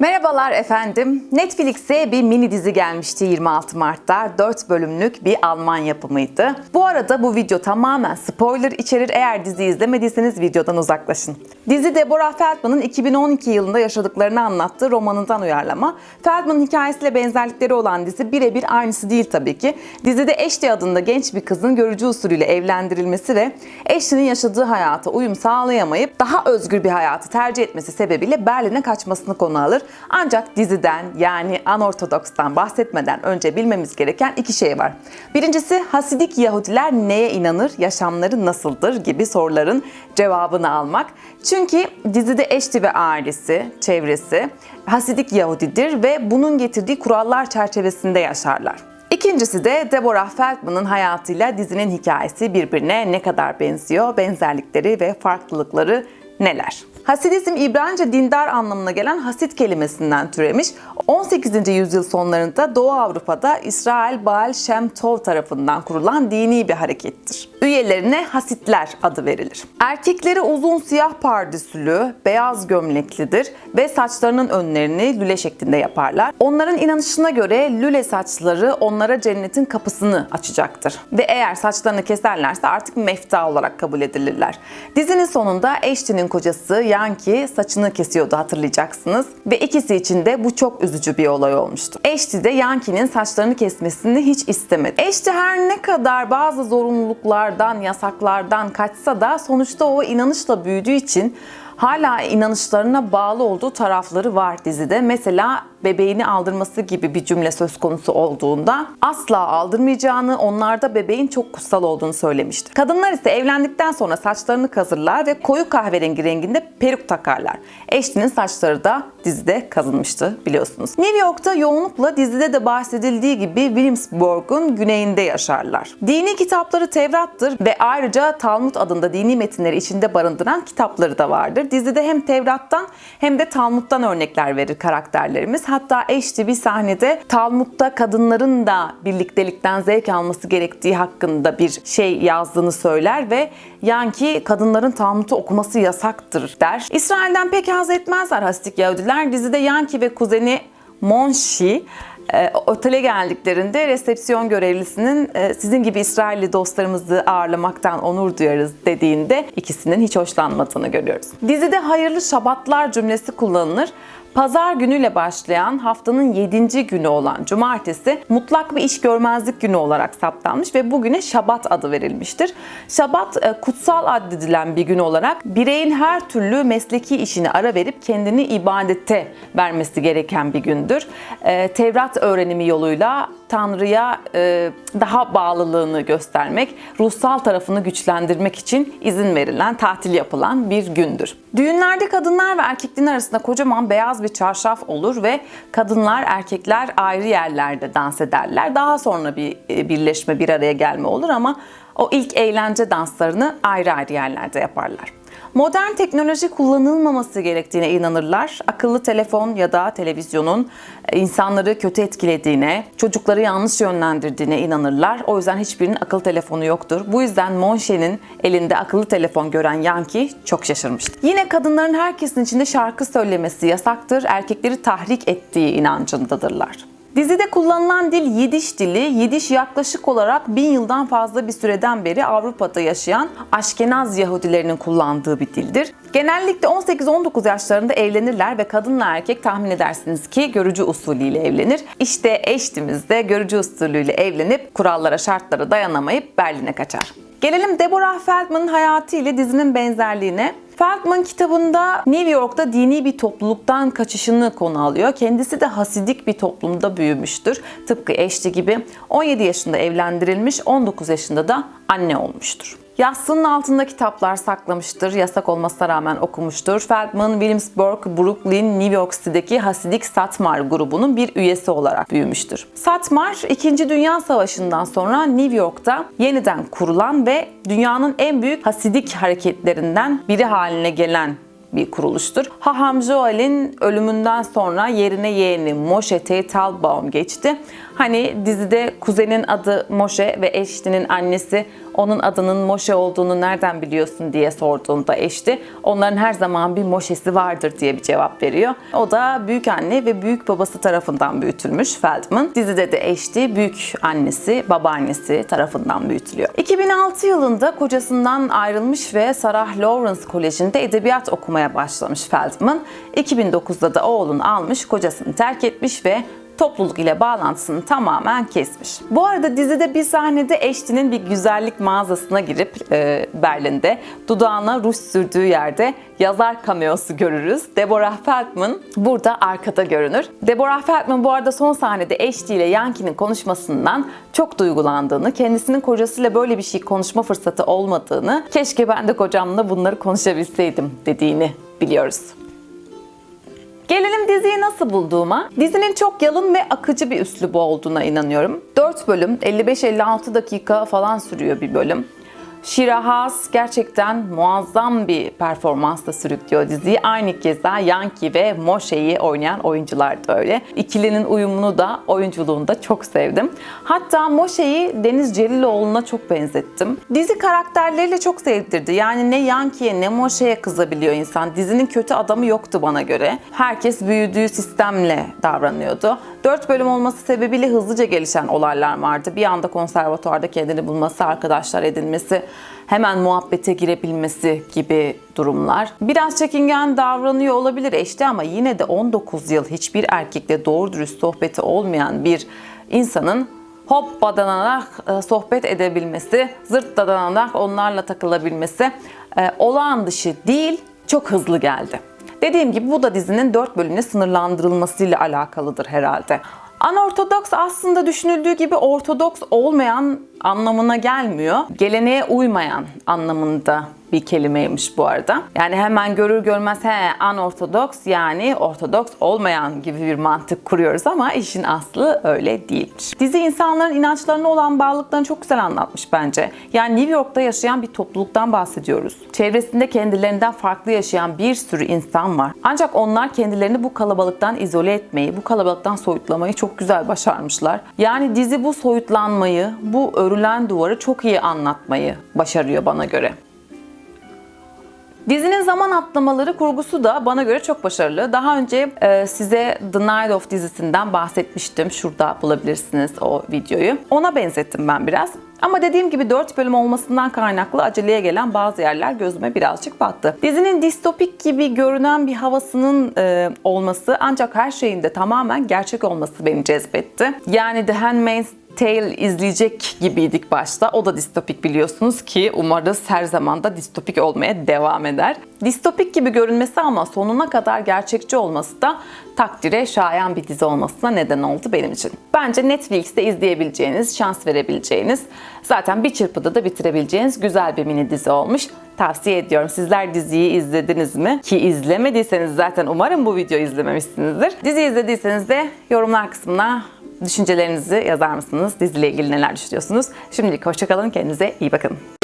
Merhabalar efendim. Netflix'e bir mini dizi gelmişti 26 Mart'ta. 4 bölümlük bir Alman yapımıydı. Bu arada bu video tamamen spoiler içerir. Eğer diziyi izlemediyseniz videodan uzaklaşın. Dizi Deborah Feldman'ın 2012 yılında yaşadıklarını anlattığı romanından uyarlama. Feldman'ın hikayesiyle benzerlikleri olan dizi birebir aynısı değil tabii ki. Dizide Ashley adında genç bir kızın görücü usulüyle evlendirilmesi ve Ashley'nin yaşadığı hayata uyum sağlayamayıp daha özgür bir hayatı tercih etmesi sebebiyle Berlin'e kaçmasını konu alır. Ancak diziden yani anortodokstan bahsetmeden önce bilmemiz gereken iki şey var. Birincisi Hasidik Yahudiler neye inanır, yaşamları nasıldır gibi soruların cevabını almak. Çünkü dizide Eşti ve ailesi, çevresi Hasidik Yahudidir ve bunun getirdiği kurallar çerçevesinde yaşarlar. İkincisi de Deborah Feldman'ın hayatıyla dizinin hikayesi birbirine ne kadar benziyor, benzerlikleri ve farklılıkları neler? Hasidizm İbranice dindar anlamına gelen hasit kelimesinden türemiş. 18. yüzyıl sonlarında Doğu Avrupa'da İsrail Baal Shem Tov tarafından kurulan dini bir harekettir. Üyelerine hasitler adı verilir. Erkekleri uzun siyah pardüsülü, beyaz gömleklidir ve saçlarının önlerini lüle şeklinde yaparlar. Onların inanışına göre lüle saçları onlara cennetin kapısını açacaktır. Ve eğer saçlarını keserlerse artık mefta olarak kabul edilirler. Dizinin sonunda Ashton'in kocası Yankee saçını kesiyordu hatırlayacaksınız. Ve ikisi için de bu çok üzücü bir olay olmuştu. Ashton de Yankee'nin saçlarını kesmesini hiç istemedi. Ashton her ne kadar bazı zorunluluklardan, yasaklardan kaçsa da sonuçta o inanışla büyüdüğü için hala inanışlarına bağlı olduğu tarafları var dizide. Mesela bebeğini aldırması gibi bir cümle söz konusu olduğunda asla aldırmayacağını, onlarda bebeğin çok kutsal olduğunu söylemişti. Kadınlar ise evlendikten sonra saçlarını kazırlar ve koyu kahverengi renginde peruk takarlar. Eşli'nin saçları da dizide kazınmıştı biliyorsunuz. New York'ta yoğunlukla dizide de bahsedildiği gibi Williamsburg'un güneyinde yaşarlar. Dini kitapları Tevrat'tır ve ayrıca Talmud adında dini metinleri içinde barındıran kitapları da vardır. Dizide hem Tevrat'tan hem de Talmud'dan örnekler verir karakterlerimiz. Hatta eşli bir sahnede Talmud'da kadınların da birliktelikten zevk alması gerektiği hakkında bir şey yazdığını söyler ve Yanki kadınların Talmud'u okuması yasaktır der. İsrail'den pek haz etmezler Hastik Yahudiler. Dizide Yanki ve kuzeni Monshi e, otele geldiklerinde resepsiyon görevlisinin e, sizin gibi İsrailli dostlarımızı ağırlamaktan onur duyarız dediğinde ikisinin hiç hoşlanmadığını görüyoruz. Dizide hayırlı şabatlar cümlesi kullanılır. Pazar günüyle başlayan haftanın 7. günü olan cumartesi mutlak bir iş görmezlik günü olarak saptanmış ve bugüne Şabat adı verilmiştir. Şabat e, kutsal addedilen bir gün olarak bireyin her türlü mesleki işini ara verip kendini ibadete vermesi gereken bir gündür. E, Tevrat öğrenimi yoluyla Tanrı'ya e, daha bağlılığını göstermek, ruhsal tarafını güçlendirmek için izin verilen, tatil yapılan bir gündür. Düğünlerde kadınlar ve erkeklerin arasında kocaman beyaz bir çarşaf olur ve kadınlar, erkekler ayrı yerlerde dans ederler. Daha sonra bir e, birleşme, bir araya gelme olur ama o ilk eğlence danslarını ayrı ayrı yerlerde yaparlar. Modern teknoloji kullanılmaması gerektiğine inanırlar. Akıllı telefon ya da televizyonun insanları kötü etkilediğine, çocukları yanlış yönlendirdiğine inanırlar. O yüzden hiçbirinin akıllı telefonu yoktur. Bu yüzden Monşe'nin elinde akıllı telefon gören Yankee çok şaşırmıştı. Yine kadınların herkesin içinde şarkı söylemesi yasaktır. Erkekleri tahrik ettiği inancındadırlar. Dizide kullanılan dil Yidiş dili. Yidiş yaklaşık olarak bin yıldan fazla bir süreden beri Avrupa'da yaşayan Aşkenaz Yahudilerinin kullandığı bir dildir. Genellikle 18-19 yaşlarında evlenirler ve kadınla erkek tahmin edersiniz ki görücü usulüyle evlenir. İşte eştimiz de görücü usulüyle evlenip kurallara şartlara dayanamayıp Berlin'e kaçar. Gelelim Deborah Feldman'ın hayatı ile dizinin benzerliğine. Feldman kitabında New York'ta dini bir topluluktan kaçışını konu alıyor. Kendisi de hasidik bir toplumda büyümüştür. Tıpkı eşli gibi 17 yaşında evlendirilmiş, 19 yaşında da anne olmuştur. Yastığının altında kitaplar saklamıştır, yasak olmasına rağmen okumuştur. Feldman, Williamsburg, Brooklyn, New York City'deki Hasidik Satmar grubunun bir üyesi olarak büyümüştür. Satmar, 2. Dünya Savaşı'ndan sonra New York'ta yeniden kurulan ve dünyanın en büyük Hasidik hareketlerinden biri haline gelen bir kuruluştur. Haham Joel'in ölümünden sonra yerine yeğeni Moshe Teitelbaum geçti. Hani dizide kuzenin adı Moshe ve eşinin annesi onun adının Moşe olduğunu nereden biliyorsun diye sorduğunda eşti. Onların her zaman bir Moşe'si vardır diye bir cevap veriyor. O da büyük anne ve büyük babası tarafından büyütülmüş Feldman. Dizide de eşti büyük annesi, babaannesi tarafından büyütülüyor. 2006 yılında kocasından ayrılmış ve Sarah Lawrence Koleji'nde edebiyat okumaya başlamış Feldman. 2009'da da oğlunu almış, kocasını terk etmiş ve topluluk ile bağlantısını tamamen kesmiş. Bu arada dizide bir sahnede Eşti'nin bir güzellik mağazasına girip e, Berlin'de dudağına ruj sürdüğü yerde yazar cameosu görürüz. Deborah Feldman burada arkada görünür. Deborah Feldman bu arada son sahnede Eşti ile Yankee'nin konuşmasından çok duygulandığını, kendisinin kocasıyla böyle bir şey konuşma fırsatı olmadığını, keşke ben de kocamla bunları konuşabilseydim dediğini biliyoruz. Gelelim diziyi nasıl bulduğuma. Dizinin çok yalın ve akıcı bir üslubu olduğuna inanıyorum. 4 bölüm, 55-56 dakika falan sürüyor bir bölüm. Shira Haas gerçekten muazzam bir performansla sürüklüyor diziyi. Aynı keza Yankee ve Moshe'yi oynayan oyuncular da öyle. İkilinin uyumunu da oyunculuğunu da çok sevdim. Hatta Moshe'yi Deniz Celiloğlu'na çok benzettim. Dizi karakterleriyle çok sevdirdi. Yani ne Yankee'ye ne Moshe'ye kızabiliyor insan. Dizinin kötü adamı yoktu bana göre. Herkes büyüdüğü sistemle davranıyordu. 4 bölüm olması sebebiyle hızlıca gelişen olaylar vardı. Bir anda konservatuarda kendini bulması, arkadaşlar edinmesi, hemen muhabbete girebilmesi gibi durumlar. Biraz çekingen davranıyor olabilir eşte ama yine de 19 yıl hiçbir erkekle doğru dürüst sohbeti olmayan bir insanın hop badanarak e, sohbet edebilmesi, zırt dadanarak onlarla takılabilmesi e, olağan dışı değil, çok hızlı geldi. Dediğim gibi bu da dizinin 4 bölümle sınırlandırılmasıyla alakalıdır herhalde. Anortodoks aslında düşünüldüğü gibi ortodoks olmayan anlamına gelmiyor. Geleneğe uymayan anlamında bir kelimeymiş bu arada. Yani hemen görür görmez he anortodoks yani ortodoks olmayan gibi bir mantık kuruyoruz ama işin aslı öyle değilmiş. Dizi insanların inançlarına olan bağlılıklarını çok güzel anlatmış bence. Yani New York'ta yaşayan bir topluluktan bahsediyoruz. Çevresinde kendilerinden farklı yaşayan bir sürü insan var. Ancak onlar kendilerini bu kalabalıktan izole etmeyi, bu kalabalıktan soyutlamayı çok güzel başarmışlar. Yani dizi bu soyutlanmayı, bu örülen duvarı çok iyi anlatmayı başarıyor bana göre. Dizinin zaman atlamaları kurgusu da bana göre çok başarılı. Daha önce e, size The Night of dizisinden bahsetmiştim. Şurada bulabilirsiniz o videoyu. Ona benzettim ben biraz. Ama dediğim gibi 4 bölüm olmasından kaynaklı aceleye gelen bazı yerler gözüme birazcık battı. Dizinin distopik gibi görünen bir havasının e, olması ancak her şeyin de tamamen gerçek olması beni cezbetti. Yani The Handmaid's Tale izleyecek gibiydik başta. O da distopik biliyorsunuz ki umarız her zaman da distopik olmaya devam eder. Distopik gibi görünmesi ama sonuna kadar gerçekçi olması da takdire şayan bir dizi olmasına neden oldu benim için. Bence Netflix'te izleyebileceğiniz, şans verebileceğiniz, zaten bir çırpıda da bitirebileceğiniz güzel bir mini dizi olmuş. Tavsiye ediyorum. Sizler diziyi izlediniz mi? Ki izlemediyseniz zaten umarım bu videoyu izlememişsinizdir. Dizi izlediyseniz de yorumlar kısmına düşüncelerinizi yazar mısınız? Diziyle ilgili neler düşünüyorsunuz? Şimdilik hoşçakalın. Kendinize iyi bakın.